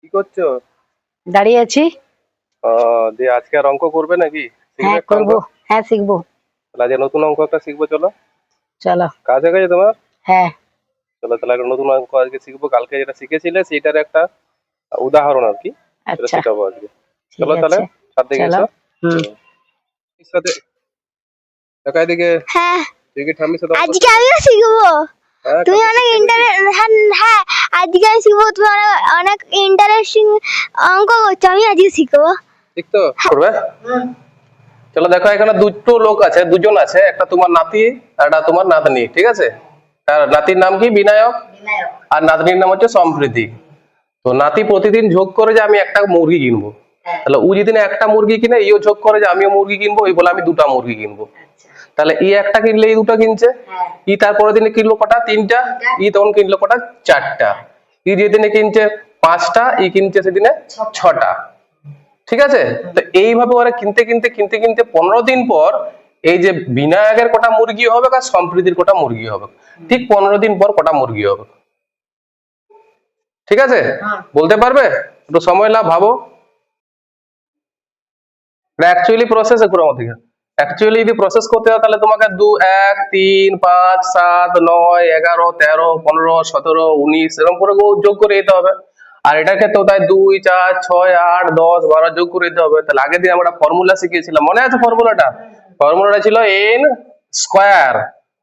কি করছ? দাঁড়িয়ে আছি। ও দিয়ে আজকে আর অঙ্ক করবে নাকি? শিখবে হ্যাঁ? করব। হ্যাঁ শিখব। তাহলে আজকে নতুন অঙ্ক একটা শিখব চলো। চলো। কাজ হয়ে গেছে তোমার? হ্যাঁ। চলো তাহলে একটা নতুন অঙ্ক আজকে শিখব। কালকে যেটা শিখেছিলে সেটার একটা উদাহরণ আর কি। সেটা আচ্ছা। শেখাবো আজকে। চলো তাহলে সাথে চলো। গেছো হুম। সাথে দেখা দিকে হ্যাঁ। কি ঠাম্মির সাথে আজকে আমিও শিখব। হ্যাঁ, তুমি অনেক ইন্টারেস্ট হ্যাঁ হ্যাঁ। আজকে শিখব তুমি অনেক ইন্টারেস্টিং অঙ্ক করছ আমি আজকে শিখব। ঠিক তো করবে? চলো দেখো এখানে দুটো লোক আছে দুজন আছে একটা তোমার নাতি আর একটা তোমার নাতনি ঠিক আছে? তার নাতির নাম কি? বিনায়ক? আর নাতনির নাম হচ্ছে সম্প্রীতি। তো নাতি প্রতিদিন ঝোঁক করে যে আমি একটা মুরগি কিনবো। তাহলে ও যদি না একটা মুরগি কিনে ইও ঝোঁক করে যে আমিও মুরগি কিনবো এই বলে আমি দুটা মুরগি কিনবো। তাহলে ই একটা কিনলে এই দুটো কিনছে। ই তারপরের দিনে কিনলো কটা? তিনটা। ই তখন কিনলো কটা? চারটা। ই যেদিনে কিনছে পাঁচটা ই কিনছে সেদিনে ছটা। ঠিক আছে? তো এইভাবে ওরা কিনতে কিনতে কিনতে কিনতে পনেরো দিন পর এই যে বিনায়কের কটা মুরগি হবে আর সম্প্রীতির কটা মুরগি হবে। ঠিক পনেরো দিন পর কটা মুরগি হবে। ঠিক আছে? বলতে পারবে? একটু সময় লাভ ভাবো। অ্যাকচুয়ালি প্রসেস আমার থেকে অ্যাকচুয়ালি যদি প্রসেস করতে হয়, তাহলে তোমাকে দু, এক, তিন, পাঁচ, সাত, নয়, এগারো, তেরো, পনেরো, সতেরো, উনিশ, এরকম করে যোগ করে দিতে হবে। আর এটার ক্ষেত্রেও তাই দুই, চার, ছয়, আট, দশ, বারো যোগ করে দিতে হবে। তাহলে আগের দিন আমরা ফর্মুলা শিখিয়েছিলাম। মনে আছে ফর্মুলাটা ফর্মুলাটা ছিল এন স্কোয়ার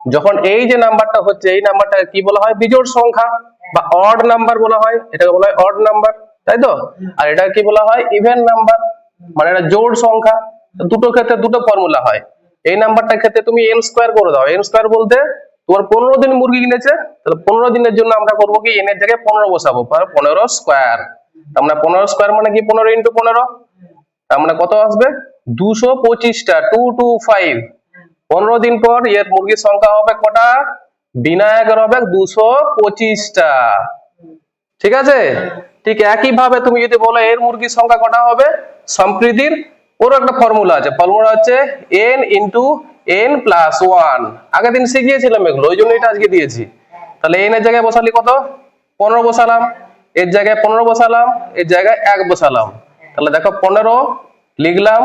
যখন এই যে নাম্বারটা হচ্ছে, এই নাম্বারটা কি বলা হয়? বিজোড় সংখ্যা বা অড নাম্বার বলা হয়। এটাকে বলা হয় অড নাম্বার তাই তো? আর এটা কি বলা হয়? ইভেন নাম্বার মানে এটা জোড় সংখ্যা। দুটো ক্ষেত্রে দুটো ফর্মুলা হয়। এই নাম্বারটার ক্ষেত্রে তুমি এন স্কোয়ার করে দাও। এন স্কোয়ার বলতে তোমার পনেরো দিন মুরগি কিনেছে, তাহলে পনেরো দিনের জন্য আমরা করব কি? এন এর জায়গায় পনেরো বসাবো পনেরো স্কোয়ার আমরা পনেরো স্কোয়ার মানে কি? পনেরো ইন্টু পনেরো। তার মানে কত আসবে? দুশো পঁচিশটা টু টু ফাইভ পনেরো দিন পর এর মুরগির সংখ্যা হবে কটা? বিনায়কের হবে দুশো পঁচিশটা। ঠিক আছে? ঠিক একই ভাবে তুমি যদি বলো এর মুরগির সংখ্যা কটা হবে? সম্প্রীতির ওর একটা ফর্মুলা আছে। ফর্মুলা হচ্ছে N into N plus one আগের দিন শিখিয়েছিলাম এগুলো, ওই জন্য এটা আজকে দিয়েছি। তাহলে এন এর জায়গায় বসালি কত? পনেরো বসালাম, এর জায়গায় পনেরো বসালাম, এর জায়গায় এক বসালাম। তাহলে দেখো পনেরো লিখলাম,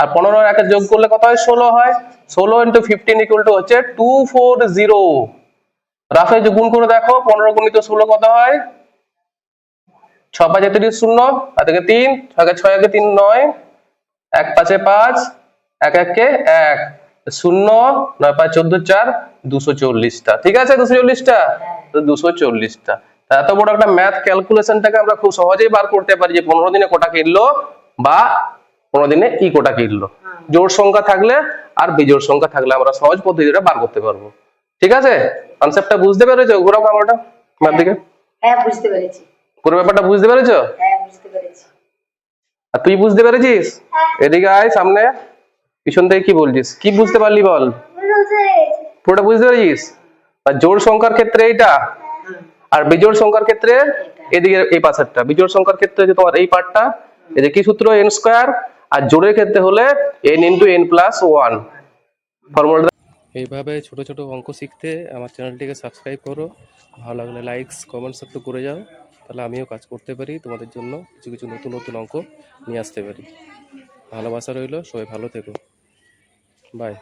আর পনেরো একে যোগ করলে কত হয়? ষোলো হয়। ষোলো ইন্টু ফিফটিন ইকুয়াল টু হচ্ছে টু ফোর জিরো রাফে গুণ করে দেখো, পনেরো গুণিত ষোলো কত হয়? ছ পাঁচে তিরিশ শূন্য আর থেকে তিন, ছয় একে তিন নয় এক পাঁচে পাঁচ এক একে এক। শূন্য নয় পাঁচ চোদ্দ চার দুশো চল্লিশটা। ঠিক আছে দুশো চল্লিশটা? দুশো চল্লিশটা। এত বড় একটা ম্যাথ ক্যালকুলেশনটাকে আমরা খুব সহজেই বার করতে পারি যে পনেরো দিনে কোটা কিনলো বা পনেরো দিনে ই কোটা কিনলো। জোর সংখ্যা থাকলে আর বিজোড় সংখ্যা থাকলে আমরা সহজ পদ্ধতিটা বার করতে পারব। ঠিক আছে? কনসেপ্টটা বুঝতে পেরেছ? ঘোরাও কামড়াটা আমার দিকে? হ্যাঁ বুঝতে পেরেছি। পুরো ব্যাপারটা বুঝতে পেরেছ? হ্যাঁ বুঝতে পেরেছি। আর তুই বুঝতে পেরেছিস? এদিকে আয় সামনে। পিছন থেকে কি বলছিস? কি বুঝতে পারলি বল? পুরোটা বুঝতে পেরেছিস? আর জোড় সংখ্যার ক্ষেত্রে এইটা? আর বিজোড় সংখ্যার ক্ষেত্রে এদিকে এই পাশেরটা। বিজোড় সংখ্যার ক্ষেত্রে যে তোমার এই পার্টটা, এই যে কি সূত্র? এন স্কোয়ার আর জোড়ের ক্ষেত্রে হলে N into N plus one ফর্মুলাটা এইভাবে ছোট ছোট অঙ্ক শিখতে আমার চ্যানেলটিকে সাবস্ক্রাইব করো। ভালো লাগলে লাইকস কমেন্টস একটু করে যাও। তাহলে আমিও কাজ করতে পারি, তোমাদের জন্য কিছু কিছু নতুন নতুন অঙ্ক নিয়ে আসতে পারি। ভালোবাসা রইল, সবাই ভালো থেকো। বাই